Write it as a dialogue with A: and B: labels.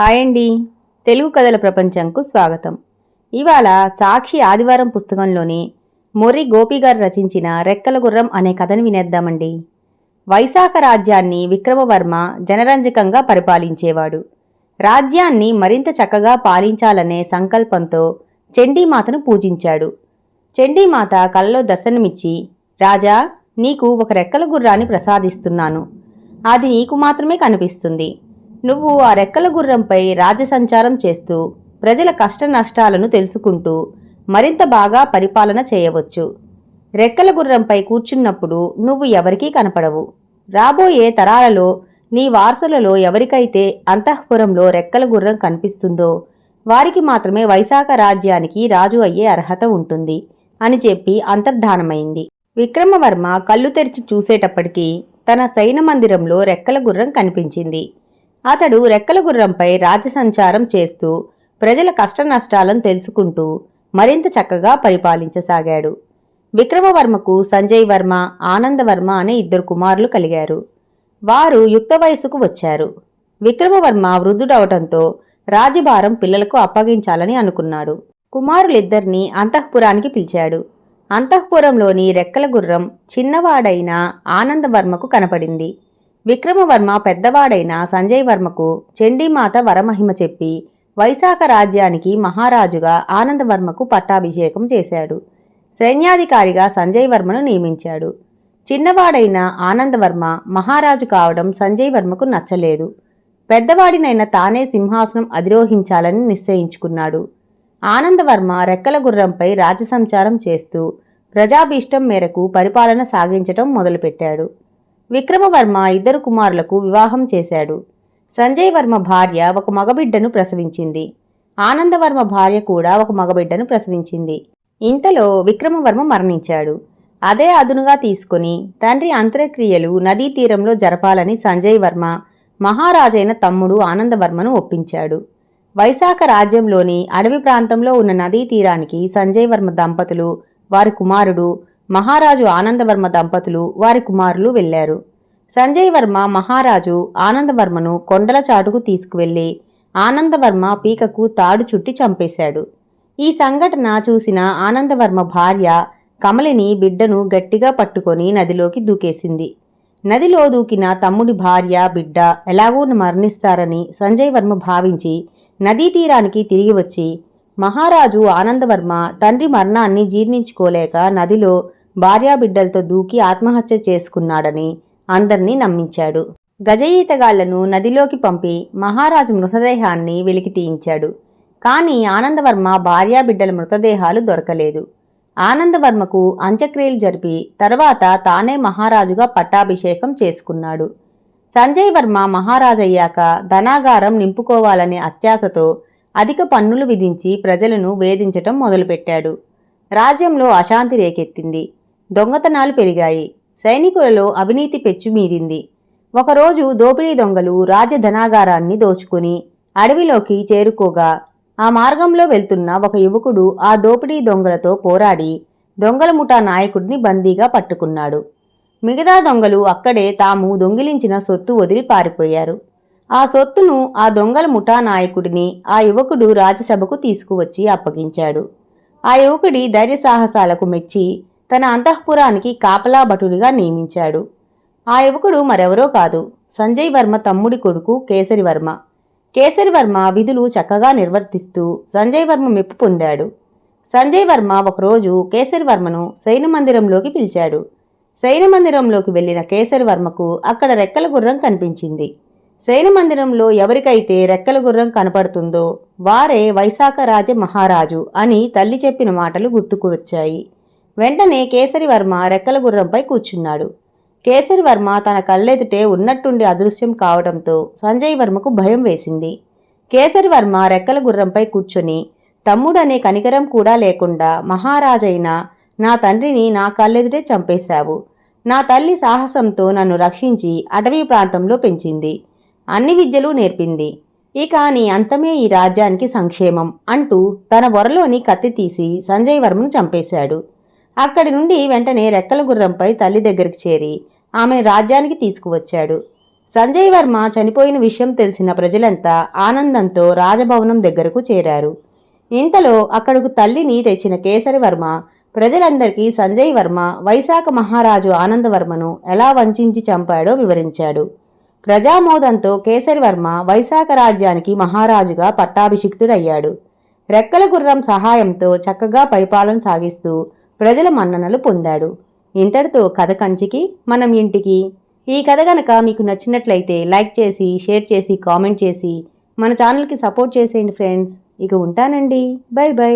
A: Hi అండి. తెలుగు కథల ప్రపంచంకు స్వాగతం. ఇవాళ సాక్షి ఆదివారం పుస్తకంలోని మొర్రి గోపిగారు రచించిన రెక్కల గుర్రం అనే కథను వినేద్దామండి. వైశాఖ రాజ్యాన్ని విక్రమవర్మ జనరంజకంగా పరిపాలించేవాడు. రాజ్యాన్ని మరింత చక్కగా పాలించాలనే సంకల్పంతో చండీమాతను పూజించాడు. చండీమాత కలలో దర్శనమిచ్చి రాజా నీకు ఒక రెక్కల గుర్రాన్ని ప్రసాదిస్తున్నాను. అది నీకు మాత్రమే కనిపిస్తుంది. నువ్వు ఆ రెక్కల గుర్రంపై రాజసంచారం చేస్తూ ప్రజల కష్ట నష్టాలను తెలుసుకుంటూ మరింత బాగా పరిపాలన చేయవచ్చు. రెక్కల గుర్రంపై కూర్చున్నప్పుడు నువ్వు ఎవరికీ కనపడవు. రాబోయే తరాలలో నీ వారసులలో ఎవరికైతే అంతఃపురంలో రెక్కల గుర్రం కనిపిస్తుందో వారికి మాత్రమే వైశాఖ రాజ్యానికి రాజు అయ్యే అర్హత ఉంటుంది అని చెప్పి అంతర్ధానమైంది. విక్రమవర్మ కళ్ళు తెరిచి చూసేటప్పటికీ తన సైన మందిరంలో రెక్కల గుర్రం కనిపించింది. అతడు రెక్కల గుర్రంపై రాజసంచారం చేస్తూ ప్రజల కష్టనష్టాలను తెలుసుకుంటూ మరింత చక్కగా పరిపాలించసాగాడు. విక్రమవర్మకు సంజయ్ వర్మ ఆనందవర్మ అనే ఇద్దరు కుమారులు కలిగారు. వారు యుక్త వయసుకు వచ్చారు. విక్రమవర్మ వృద్ధుడవటంతో రాజభారం పిల్లలకు అప్పగించాలని అనుకున్నాడు. కుమారులిద్దరినీ అంతఃపురానికి పిలిచాడు. అంతఃపురంలోని రెక్కల గుర్రం చిన్నవాడైన ఆనందవర్మకు కనపడింది. విక్రమవర్మ పెద్దవాడైన సంజయ్ వర్మకు చండీమాత వరమహిమ చెప్పి వైశాఖ రాజ్యానికి మహారాజుగా ఆనందవర్మకు పట్టాభిషేకం చేశాడు. సైన్యాధికారిగా సంజయ్ వర్మను నియమించాడు. చిన్నవాడైన ఆనందవర్మ మహారాజు కావడం సంజయ్ వర్మకు నచ్చలేదు. పెద్దవాడినైన తానే సింహాసనం అధిరోహించాలని నిశ్చయించుకున్నాడు. ఆనందవర్మ రెక్కల గుర్రంపై రాజసంచారం చేస్తూ ప్రజాభీష్టం మేరకు పరిపాలన సాగించటం మొదలుపెట్టాడు. విక్రమవర్మ ఇద్దరు కుమారులకు వివాహం చేశాడు. సంజయ్ వర్మ భార్య ఒక మగబిడ్డను ప్రసవించింది. ఆనందవర్మ భార్య కూడా ఒక మగబిడ్డను ప్రసవించింది. ఇంతలో విక్రమవర్మ మరణించాడు. అదే అదునుగా తీసుకుని తండ్రి అంత్యక్రియలు నదీ తీరంలో జరపాలని సంజయ్ వర్మ మహారాజైన తమ్ముడు ఆనందవర్మను ఒప్పించాడు. వైశాఖ రాజ్యంలోని అడవి ప్రాంతంలో ఉన్న నదీ తీరానికి సంజయ్ వర్మ దంపతులు వారి కుమారుడు మహారాజు ఆనందవర్మ దంపతులు వారి కుమారులు వెళ్ళారు సంజయ్ వర్మ మహారాజు ఆనందవర్మను కొండల చాటుకు తీసుకువెళ్ళి ఆనందవర్మ పీకకు తాడు చుట్టి చంపేశాడు. ఈ సంఘటన చూసిన ఆనందవర్మ భార్య కమలిని బిడ్డను గట్టిగా పట్టుకొని నదిలోకి దూకేసింది. నదిలో దూకిన తమ్ముడి భార్య బిడ్డ ఎలాగో మరణిస్తారని సంజయ్ వర్మ భావించి నదీ తీరానికి తిరిగి వచ్చి మహారాజు ఆనందవర్మ తండ్రి మరణాన్ని జీర్ణించుకోలేక నదిలో భార్యాబిడ్డలతో దూకి ఆత్మహత్య చేసుకున్నాడని అందర్నీ నమ్మించాడు. గజయీతగాళ్ళను నదిలోకి పంపి మహారాజు మృతదేహాన్ని వెలికి తీయించాడు. కానీ ఆనందవర్మ భార్యాబిడ్డల మృతదేహాలు దొరకలేదు. ఆనందవర్మకు అంత్యక్రియలు జరిపి తర్వాత తానే మహారాజుగా పట్టాభిషేకం చేసుకున్నాడు. సంజయ్ వర్మ మహారాజయ్యాక ధనాగారం నింపుకోవాలనే అత్యాశతో అధిక పన్నులు విధించి ప్రజలను వేధించటం మొదలుపెట్టాడు. రాజ్యంలో అశాంతి రేకెత్తింది. దొంగతనాలు పెరిగాయి. సైనికులలో అవినీతి పెచ్చుమీరింది ఒకరోజు దోపిడీ దొంగలు రాజధనాగారాన్ని దోచుకుని అడవిలోకి చేరుకోగా ఆ మార్గంలో వెళ్తున్న ఒక యువకుడు ఆ దోపిడీ దొంగలతో పోరాడి దొంగల ముఠా నాయకుడిని బందీగా పట్టుకున్నాడు. మిగతా దొంగలు అక్కడే తాము దొంగిలించిన సొత్తు వదిలి పారిపోయారు. ఆ సొత్తును ఆ దొంగల ముఠా నాయకుడిని ఆ యువకుడు రాజ్యసభకు తీసుకువచ్చి అప్పగించాడు. ఆ యువకుడి ధైర్య సాహసాలకు మెచ్చి తన అంతఃపురానికి కాపలాభటుడిగా నియమించాడు. ఆ యువకుడు మరెవరో కాదు. సంజయ్ వర్మ తమ్ముడి కొడుకు కేసరి వర్మ. కేసరి వర్మ విధులు చక్కగా నిర్వర్తిస్తూ సంజయ్ వర్మ మెప్పు పొందాడు. సంజయ్ వర్మ ఒకరోజు కేసరి వర్మను మందిరంలోకి పిలిచాడు. శైన మందిరంలోకి వెళ్ళిన కేసరి వర్మకు అక్కడ రెక్కల గుర్రం కనిపించింది. సైన మందిరంలో ఎవరికైతే రెక్కల గుర్రం కనపడుతుందో వారే వైశాఖ రాజ మహారాజు అని తల్లి చెప్పిన మాటలు గుర్తుకు వచ్చాయి. వెంటనే కేసరి వర్మ రెక్కల గుర్రంపై కూర్చున్నాడు. కేసరివర్మ తన కళ్ళెదుటే ఉన్నట్టుండి అదృశ్యం కావడంతో సంజయ్ వర్మకు భయం వేసింది. కేసరివర్మ రెక్కల గుర్రంపై కూర్చొని తమ్ముడనే కనికరం కూడా లేకుండా మహారాజైన నా తండ్రిని నా కళ్ళెదుటే చంపేశావు. నా తల్లి సాహసంతో నన్ను రక్షించి అటవీ ప్రాంతంలో పెంచింది. అన్ని విద్యలు నేర్పింది. ఇక నీ అంతమే ఈ రాజ్యానికి సంక్షేమం అంటూ తన వరలోని కత్తి తీసి సంజయ్ వర్మను చంపేశాడు. అక్కడి నుండి వెంటనే రెక్కల గుర్రంపై తల్లి దగ్గరికి చేరి ఆమె రాజ్యానికి తీసుకువచ్చాడు. సంజయ్ వర్మ చనిపోయిన విషయం తెలిసిన ప్రజలంతా ఆనందంతో రాజభవనం దగ్గరకు చేరారు. ఇంతలో అక్కడకు తల్లిని తెచ్చిన కేసరి వర్మ ప్రజలందరికీ సంజయ్ వర్మ వైశాఖ మహారాజు ఆనందవర్మను ఎలా వంచించి చంపాడో వివరించాడు. ప్రజామోదంతో కేసరి వర్మ వైశాఖ రాజ్యానికి మహారాజుగా పట్టాభిషిక్తుడయ్యాడు. రెక్కల గుర్రం సహాయంతో చక్కగా పరిపాలన సాగిస్తూ ప్రజల మన్ననలు పొందాడు. ఇంతటితో కథ కంచికి మనం ఇంటికి. ఈ కథ గనక మీకు నచ్చినట్లయితే లైక్ చేసి షేర్ చేసి కామెంట్ చేసి మన ఛానల్కి సపోర్ట్ చేసేయండి ఫ్రెండ్స్. ఇక ఉంటానండి. Bye bye.